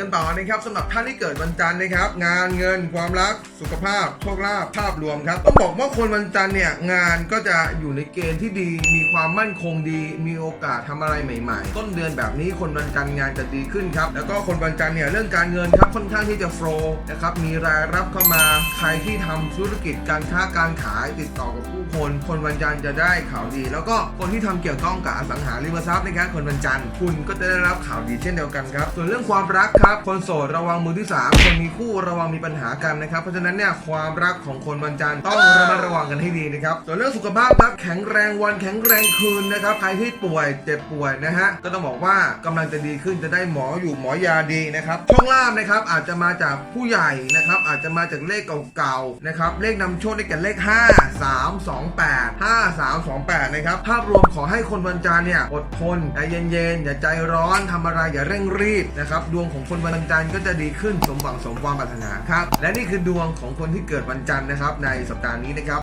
กันต่อนะครับสำหรับท่านที่เกิดวันจันทร์นะครับ งานเงินความรักสุขภาพโชคลาภภาพรวมครับต้องบอกว่าคนวันจันทร์เนี่ยงานก็จะอยู่ในเกณฑ์ที่ดี มีความมั่นคงดี มีโอกาสทำอะไรใหม่ ๆ ต้นเดือนแบบนี้คนวันจันทร์งานจะดีขึ้นครับแล้วก็คนวันจันทร์เนี่ยเรื่องการเงินครับค่อนข้างที่จะโฟล์นะครับมีรายรับเข้ามาใครที่ทำธุรกิจการค้าการขายติดต่อกับผู้คน คนวันจันทร์จะได้ข่าวดี แล้วก็คนที่ทำเกี่ยวข้องกับอสังหาริมทรัพย์นะครับคนวันจันทร์คุณก็จะได้รับข่าวดีเช่นเดียวกันครับส่วนเรื่องความรักครับ คนโสดระวังมือที่สามคนมีคู่ระวังมีปัญหากันนะครับ เพราะฉะนั้นเนี่ยความรักของคนวันจันทร์ต้องระมัดระวังกันให้ดีนะครับ ส่วนเรื่องสุขภาพครับแข็งแรงวันแข็งแรงคืนนะครับ ใครที่ป่วยเจ็บป่วยนะฮะ ก็ต้องบอกว่ากำลังจะดีขึ้นจะได้หมออยู่หมอยาดีนะครับโชคลาภนะครับอาจจะมาจากผู้ใหญ่นะครับ อาจจะมาจากเลขเก่าๆนะครับ เลขนำโชคได้แก่เลข 5 3 2 8 5 3 2 8 นะครับ ภาพรวมขอให้คนวันจันทร์เนี่ยอดทนใจเย็นๆอย่าใจร้อนทำอะไรอย่าเร่งรีบนะครับ ดวงของคนวันจันทร์ก็จะดีขึ้นสมหวังสมความปรารถนาครับ และนี่คือดวงของคนที่เกิดวันจันทร์นะครับ ในสัปดาห์นี้นะครับ